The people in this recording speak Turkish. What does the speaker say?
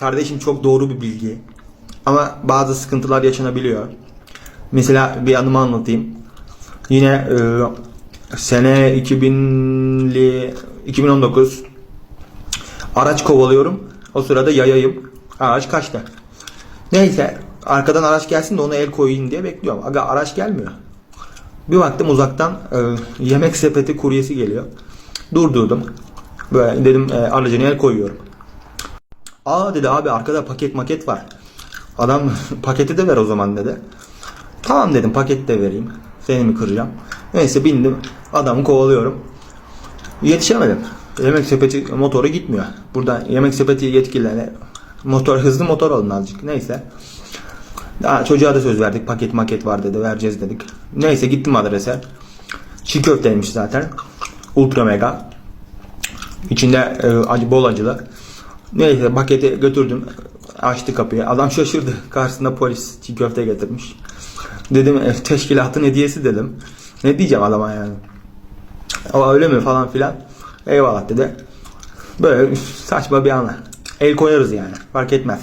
Kardeşim çok doğru bir bilgi. Ama bazı sıkıntılar yaşanabiliyor. Mesela bir anımı anlatayım. Yine e, sene 2000'li 2019 araç kovalıyorum. O sırada yayayım. Araç kaçtı. Neyse arkadan araç gelsin de ona el koyayım diye bekliyorum. Aga araç gelmiyor. Bir baktım uzaktan e, yemek sepeti kuryesi geliyor. Durdurdum. Böyle dedim e, aracına el koyuyorum. Aa dedi abi arkada paket maket var. Adam paketi de ver o zaman dedi. Tamam dedim paket de vereyim. Seni mi kıracağım? Neyse bindim. Adamı kovalıyorum. Yetişemedim. Yemek sepeti motoru gitmiyor. Burada yemek sepeti yetkililerine motor hızlı motor alın azıcık. Neyse. Daha çocuğa da söz verdik. Paket maket var dedi. Vereceğiz dedik. Neyse gittim adrese. Çiğ köfteymiş zaten. Ultra mega. İçinde e, acı bol acılı. Neyse paketi götürdüm. Açtı kapıyı. Adam şaşırdı. Karşısında polis çiğ köfte getirmiş. Dedim e, teşkilatın hediyesi dedim. Ne diyeceğim adama yani. O öyle mi falan filan. Eyvallah dedi. Böyle saçma bir anı. El koyarız yani. Fark etmez.